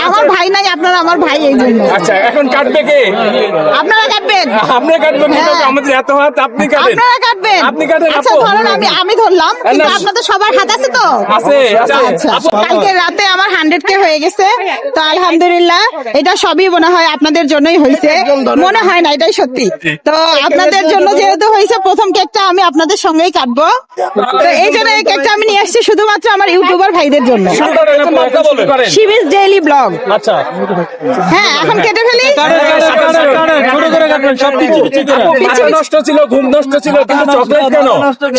আমার ভাই নাই আপনারা আমার ভাই এই জন্য। আচ্ছা এখন কাটবে কে? আপনারা কাটবেন? আপনি কাটবেন কিন্তু হ্যাঁ। আমাদের এত হাত আপনি কাটেন। আপনারা কাটবেন। আপনি কাটেন আচ্ছা ধরুন আমি আমি ধরলাম কিন্তু আপনাদের সবার হাত আছে তো? আছে আছে। আচ্ছা কালকে রাতে আমার হান্ড্রেড কে হয়ে গেছে। তো আলহামদুলিল্লাহ এটা সবই মনে হয় আপনাদের জন্যই হয়েছে। মনে হয় না এটাই সত্যি। তো আপনাদের জন্য যেহেতু হয়েছে প্রথম কেকটা আমি আপনাদের সঙ্গেই কাটবো। তো এই জন্য এই কেকটা আমি নিয়ে আসছি শুধুমাত্র আমার ইউটিউবার ভাইদের জন্য। শিবিস ডেইলি ব্লগ আচ্ছা। হ্যাঁ এখন কেটে ফেলি ছোট করে কাটবেন সব কিছু কিছু করে আপু, মাথা নষ্ট ছিল ঘুম নষ্ট ছিল কিন্তু চকলেট কেন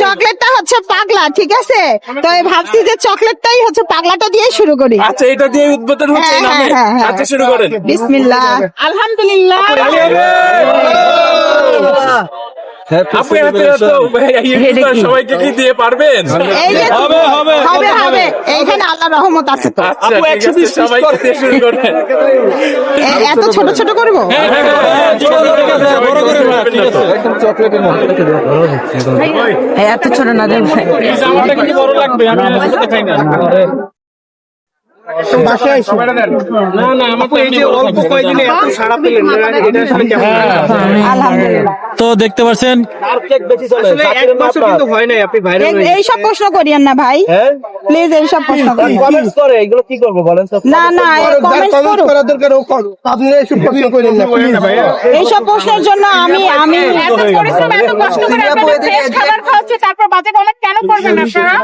চকলেটটা হচ্ছে পাগলা ঠিক আছে তো ভাবছি যে চকলেটটাই হচ্ছে পাগলাটা দিয়ে শুরু করি আচ্ছা এটা দিয়ে উদ্বোধন হচ্ছে হ্যাঁ, হ্যাঁ, হ্যাঁ, আচ্ছা শুরু করেন বিসমিল্লাহ আলহামদুলিল্লাহ আপু ইউটিউবার সবাইকে কি দিয়ে পারবেন? হবে, হবে, হবে হবে এইখানে আল্লাহ রহমত আছে তো। আচ্ছা ঠিক আছে সবাইকে দিয়ে শুরু করেন। এত ছোট ছোট করব? এত ছোট না দেব জামাটা কিন্তু বড় লাগবে আমি খাই না। তো দেখতে পাচ্ছেন আসলে এক বছর কিন্তু হয় নাই আপনি ভাইরাল এই- এইসব প্রশ্ন করিয়েন না ভাই। প্লিজ এইসব প্রশ্ন করিয়েন। কমেন্টস করে এগুলো কি করব বলেন না না এইসব প্রশ্নের জন্য আমি আমি এত পরিশ্রম এত কষ্ট করে আপনাদের ফ্রেশ খাবার খাওয়াচ্ছে তারপর বাজে কেন করবেন আপনারা?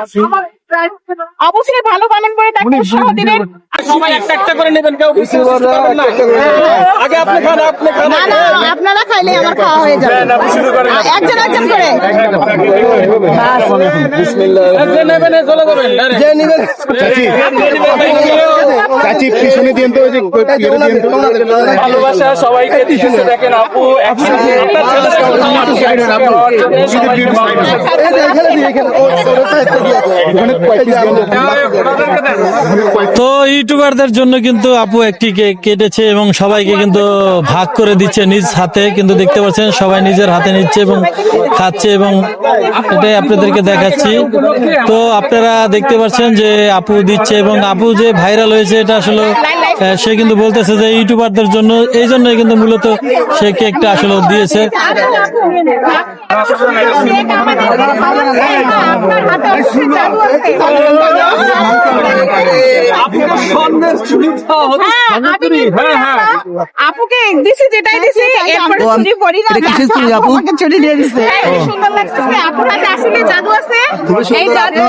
অবশ্যই ভালো কমেন্ট করে তাকে উৎসাহ দিবেন সবাই একটা একটা করে নেবেন কেউ কিছু করবেন না আগে আপনি খান আপনি খান না না আপনারা খাইলে আমার খাওয়া হয়ে যাবে না, আপনি শুরু করেন একজন একজন করে যে নেবেন চলে যাবেন যে নিবেন চাচি পিছনে দিন তো যে ইয়ে দিয়েন তো। ভালোবাসা সবাইকে দেখেন আপু একসাথে আপনার তো ইউটিউবারদের জন্য কিন্তু আপু একটি কেক কেটেছে এবং সবাইকে কিন্তু ভাগ করে দিচ্ছে নিজ হাতে। কিন্তু দেখতে পাচ্ছেন সবাই নিজের হাতে নিচ্ছে এবং খাচ্ছে এবং এটাই আপনাদেরকে দেখাচ্ছি। তো আপনারা দেখতে পাচ্ছেন যে আপু দিচ্ছে এবং আপু যে ভাইরাল হয়েছে, এটা আসলে সে কিন্তু বলতেছে যে ইউটিউবারদের জন্য এই জন্যই কিন্তু মূলত সে কেকটা আসলে দিয়েছে। হ্যাঁ, আপুকে দিছি যেটাই দিছি এরপরে চুরি পড়ি না। আপু। আমাকে চুরি দিয়ে দিছে। হ্যাঁ, সুন্দর লাগতেছে। আপুর হাতে আসলে জাদু আছে। এই জাদু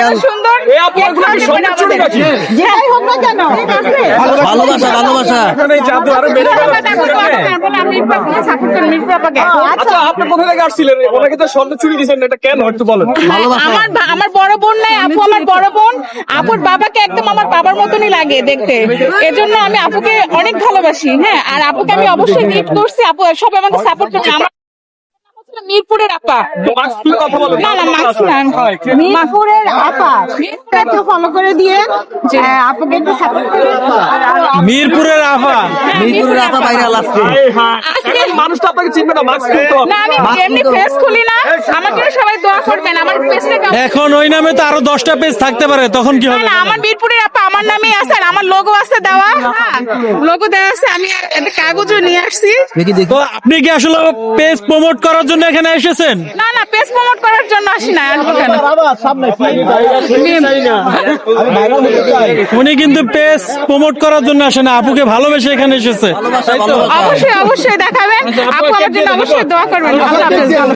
আরও সুন্দর। এই আপু এগুলো স্বর্ণের চুড়ি নাকি? যেটাই হোক না কেন ভালোবাসা ভালোবাসা এখন জাদু আরও বেড়ে গেল। আমি সাপোর্ট করি মির্জা পাপাকে আচ্ছা আপনি কোথা থেকে আসছিলেন? ওনাকে তো স্বর্ণের চুড়ি দিয়েছেন এটা কেন? একটু বলেন। আমার আমার বড় বোন নাই আপু আমার বড় বোন। আপুর বাবাকে একদম আমার বাবার মতনই লাগে দেখতে। এজন্য আমি আপুকে অনেক ভালোবাসি হ্যাঁ? আর আপুকে আমি অবশ্যই গিফট করছি। আপু সব আমাকে সাপোর্ট করছে মিরপুরের আপা। না না মাস্ক মিরপুরের আপা। একটু ফলো করে দিয়ে হ্যাঁ, আপুকে একটু সাপোর্ট করে। মিরপুরের আফা মিরপুরের আপা ভাইরাল আজকে আজকে মানুষ তো আপনাকে চিনবে না মাস্ক না আমি এমনি ফেস খুলি না। জন্য সবাই দোয়া করবেন আমার পেজটা এখন ওই নামে তো আরও দশটা পেজ থাকতে পারে তখন কি হবে না আমার বীরপুরের আপা আমার নামেই আছে লোগো আছে দেওয়া লোগো দেওয়া আছে আমি একটা কাগজও নিয়ে আসছি। তো আপনি কি আসলে পেজ প্রমোট করার জন্য এখানে এসেছেন? না না পেজ প্রমোট করার জন্য আসি না আসব কেন উনি কিন্তু পেজ প্রমোট করার জন্য আসে না। আপুকে ভালোবেসে এখানে এসেছে। অবশ্যই অবশ্যই দেখাবেন। আপু আমার জন্য অবশ্যই দোয়া করবেন। আল্লাহ হাফেজ।